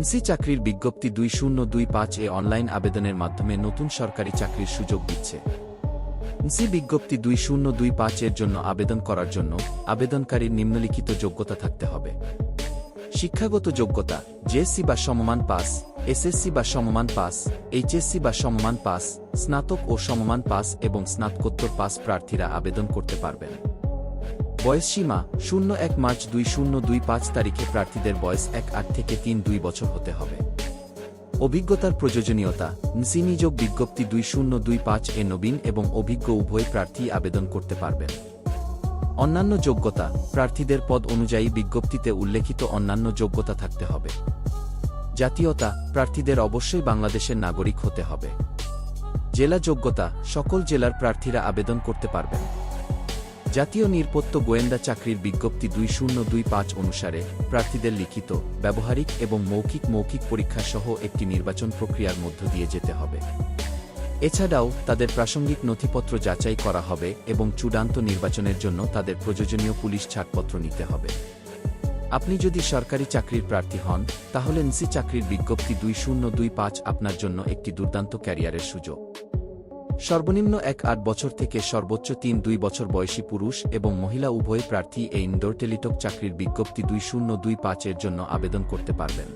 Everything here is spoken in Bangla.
নসি চাকরির বিজ্ঞপ্তি দুই শূন্য দুই পাঁচ এ অনলাইন আবেদনের মাধ্যমে নতুন সরকারি চাকরির সুযোগ দিচ্ছে। নসি বিজ্ঞপ্তি দুই শূন্য দুই পাঁচ এর জন্য আবেদন করার জন্য আবেদনকারীর নিম্নলিখিত যোগ্যতা থাকতে হবে। শিক্ষাগত যোগ্যতা, জেএসসি বা সমমান পাস, এসএসসি বা সমমান পাস, এইচএসসি বা সমমান পাস, স্নাতক ও সমমান পাস এবং স্নাতকোত্তর পাস প্রার্থীরা আবেদন করতে পারবেন। বয়স সীমা শূন্য এক মার্চ দুই শূন্য দুই পাঁচ তারিখে প্রার্থীদের বয়স এক আট থেকে তিন দুই বছর হতে হবে। অভিজ্ঞতার প্রয়োজনীয়তা নিযোগ বিজ্ঞপ্তি দুই শূন্য দুই পাঁচ এ নবীন এবং অভিজ্ঞ উভয় প্রার্থী আবেদন করতে পারবেন। অন্যান্য যোগ্যতা, প্রার্থীদের পদ অনুযায়ী বিজ্ঞপ্তিতে উল্লেখিত অন্যান্য যোগ্যতা থাকতে হবে। জাতীয়তা, প্রার্থীদের অবশ্যই বাংলাদেশের নাগরিক হতে হবে। জেলা যোগ্যতা, সকল জেলার প্রার্থীরা আবেদন করতে পারবেন। জাতীয় নিরাপত্ত গোয়েন্দা চাকরির বিজ্ঞপ্তি দুই শূন্য দুই পাঁচ অনুসারে প্রার্থীদের লিখিত, ব্যবহারিক এবং মৌখিক মৌখিক পরীক্ষা সহ একটি নির্বাচন প্রক্রিয়ার মধ্য দিয়ে যেতে হবে। এছাড়াও তাদের প্রাসঙ্গিক নথিপত্র যাচাই করা হবে এবং চূড়ান্ত নির্বাচনের জন্য তাদের প্রয়োজনীয় পুলিশ ছাড়পত্র নিতে হবে। আপনি যদি সরকারি চাকরির প্রার্থী হন, তাহলে এনসি চাকরির বিজ্ঞপ্তি দুই শূন্য দুই পাঁচ আপনার জন্য একটি দুর্দান্ত ক্যারিয়ারের সুযোগ। সর্বনিম্ন এক আট বছর থেকে সর্বোচ্চ তিন দুই বছর বয়সী পুরুষ এবং মহিলা উভয় প্রার্থী এই ইনডোর টেলিটক চাকরির বিজ্ঞপ্তি দুই শূন্য দুই পাঁচের জন্য আবেদন করতে পারবেন।